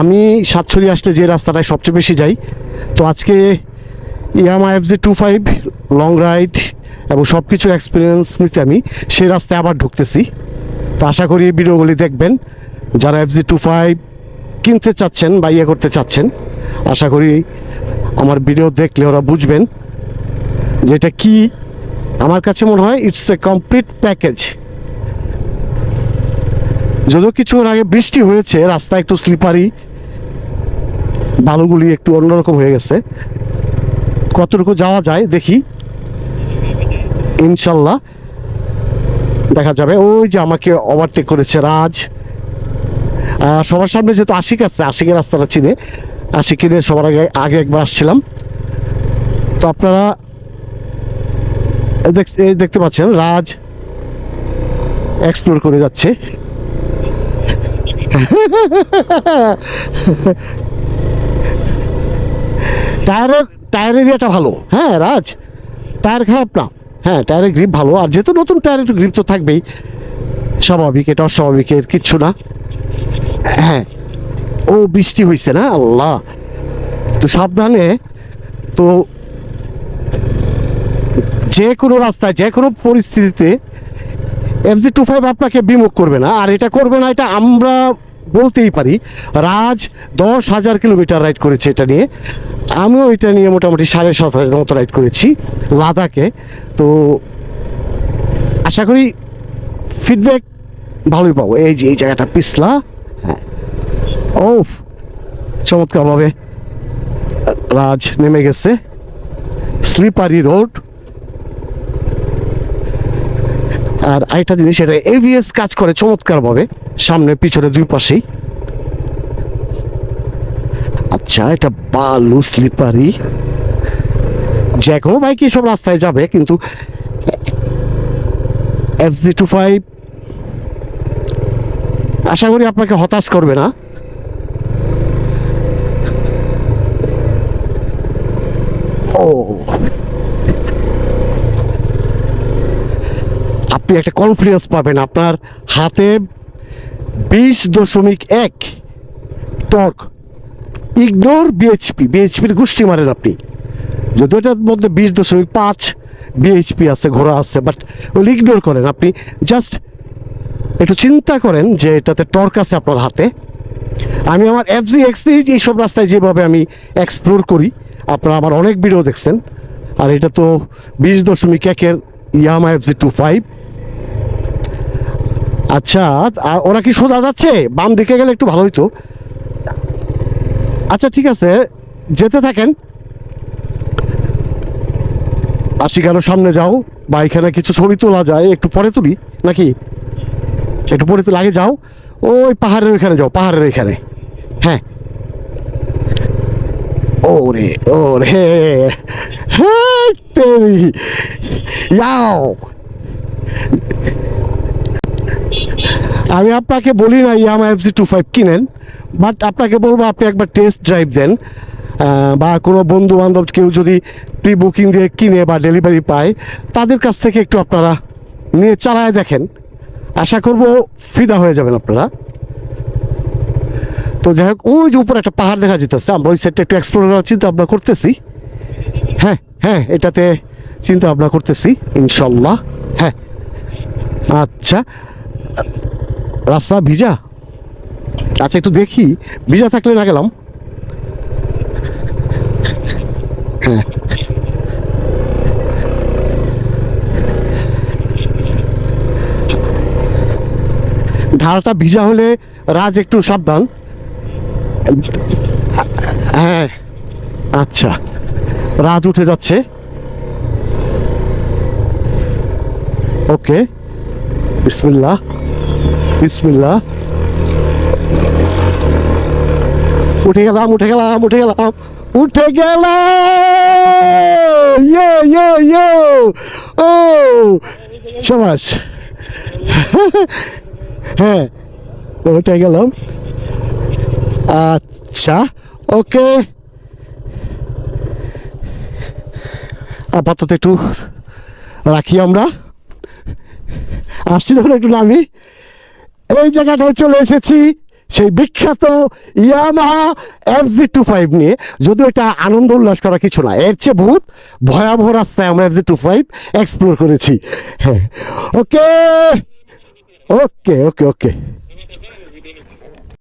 আমি সাতছড়ি আসলে যে রাস্তাটায় সবচেয়ে বেশি যাই, তো আজকে Yamaha F Z two five, long ride এবং সব কিছু এক্সপিরিয়েন্স নিতে আমি সেই রাস্তায় আবার ঢুকতেছি। তো আশা করি ভিডিওগুলি দেখবেন, যারা এফ জি টু ফাইভ কিনতে চাচ্ছেন বা ইয়ে করতে চাচ্ছেন, আশা করি আমার ভিডিও দেখলে ওরা বুঝবেন যে এটা কি। আমার কাছে মনে হয় ইটস এ কমপ্লিট প্যাকেজ যদিও কিছুক্ষণ আগে বৃষ্টি হয়েছে, রাস্তা একটু স্লিপারি বালুগুলি একটু অন্যরকম হয়ে গেছে। কতটুকু যাওয়া যায় দেখি। ইনশাল্লাহ দেখা যাবে। ওই যে আমাকে ওভারটেক করেছে রাজ। সবার সামনে যেহেতু আশিক আছে, আশিকের রাস্তাটা চিনে। আশিকের সবার আগে আগে একবার আসছিলাম। তো আপনারা দেখতে পাচ্ছেন, রাজ এক্সপ্লোর করে যাচ্ছে। টায়ারের টায়ার এরিয়াটা ভালো। হ্যাঁ রাজ। টায়ার খারাপ না। হ্যাঁ টায়ারের গ্রিপ ভালো। আর যেহেতু নতুন টায়ার একটু গ্রিপ তো থাকবেই স্বাভাবিক এটা অস্বাভাবিক এর কিচ্ছু না। হ্যাঁ ও বৃষ্টি হয়েছে না? আল্লাহ। তো সাবধানে তো যে কোনো রাস্তায় যে কোনো পরিস্থিতিতে এফ জি টু ফাইভ আপনাকে বিমুখ করবে না। আর এটা করবে না এটা আমরা বলতেই পারি, রাজ দশ হাজার কিলোমিটার রাইড করেছে এটা নিয়ে। আমিও এটা নিয়ে মোটামুটি সাড়ে সাত হাজার মতো রাইড করেছি লাদাখে। তো আশা করি ফিডব্যাক ভালোই পাবো। এই যে, এই জায়গাটা পিছলা হ্যাঁ। ওফ, চমৎকারভাবে রাজ নেমে গেছে। স্লিপারি রোড আর আরেকটা জিনিস এটা এভিএস কাজ করে চমৎকারভাবে, সামনে, পিছনে, দুই পাশেই। আচ্ছা এটা বালু স্লিপারি যে কোনো বাইকই সব রাস্তায় যাবে, কিন্তু এফ জি টু ফাইভ আশা করি আপনাকে হতাশ করবে না। ও। আপনি একটা কনফিডেন্স পাবেন। আপনার হাতে বিশ দশমিক এক টর্ক। ইগনোর বিএইচপি বিএইচপির গোষ্ঠী মারেন আপনি। যদিও এটার মধ্যে বিশ দশমিক পাঁচ বিএইচপি আছে, ঘোড়া আছে বাট ওগুলো ইগনোর করেন। আপনি জাস্ট একটু চিন্তা করেন যে এটাতে টর্ক আছে আপনার হাতে। আমি আমার এফ জি এক্স এইসব রাস্তায় যেভাবে আমি এক্সপ্লোর করি, আপনারা আমার অনেক ভিডিও দেখছেন। আর এটা তো বিশ দশমিক একের Yamaha F Z two five আচ্ছা ওরা কি সোজা যাচ্ছে? বাম দিকে গেলে একটু ভালো হইতো। আচ্ছা ঠিক আছে, যেতে থাকেন। আশি কেন সামনে যাও। বা এখানে কিছু ছবি তোলা যায়, একটু পরে তুলি, নাকি? একটু পরে তুলে, আগে যাও। ওই পাহাড়ের ওইখানে যাও, পাহাড়ের ওইখানে। হ্যাঁ। ওরে ওরে হ্যাঁ তেরি। যাও আমি আপনাকে বলি না Yamaha F Z two five কিনেন বাট আপনাকে বলব আপনি একবার টেস্ট ড্রাইভ দেন বা কোনো বন্ধু বান্ধব কেউ যদি প্রি বুকিং দিয়ে কিনে বা ডেলিভারি পায়, তাদের কাছ থেকে একটু আপনারা নিয়ে চালায় দেখেন। আশা করব ফিদা হয়ে যাবেন আপনারা। তো যাই হোক, ওই যে উপরে একটা পাহাড় দেখা যেতেছে আমরা ওই সাইডটা একটু এক্সপ্লোর করার চিন্তা ভাবনা করতেছি। হ্যাঁ হ্যাঁ এটাতে চিন্তা ভাবনা করতেছি, ইনশাল্লাহ। হ্যাঁ আচ্ছা। রাস্তা, ভিজা? আচ্ছা একটু দেখি। ভিজা থাকলে না গেলাম। হ্যাঁ। ঢালটা ভিজা হলে রাজ একটু সাবধান। হ্যাঁ। আচ্ছা। রাত উঠে যাচ্ছে। ওকে। বিসমিল্লাহ। বিসমিল্লাহ। উঠে গেলাম উঠে গেলাম উঠে গেলাম উঠে গেলাম। ইয়ো ইয়ো ইয়ো। ও সমাজ হ্যাঁ উঠে গেলাম। আচ্ছা ওকে। আপাতত একটু রাখি আমরা। আসছি ধরো একটু নামি। এই জায়গাটায় চলে এসেছি সেই বিখ্যাত Yamaha F Z two five নিয়ে। যদিও এটা আনন্দ উল্লাস করা কিছু না, এর চেয়ে বহুত ভয়াবহ রাস্তায় আমরা F Z two five explore করেছি। হ্যাঁ ওকে ওকে ওকে ওকে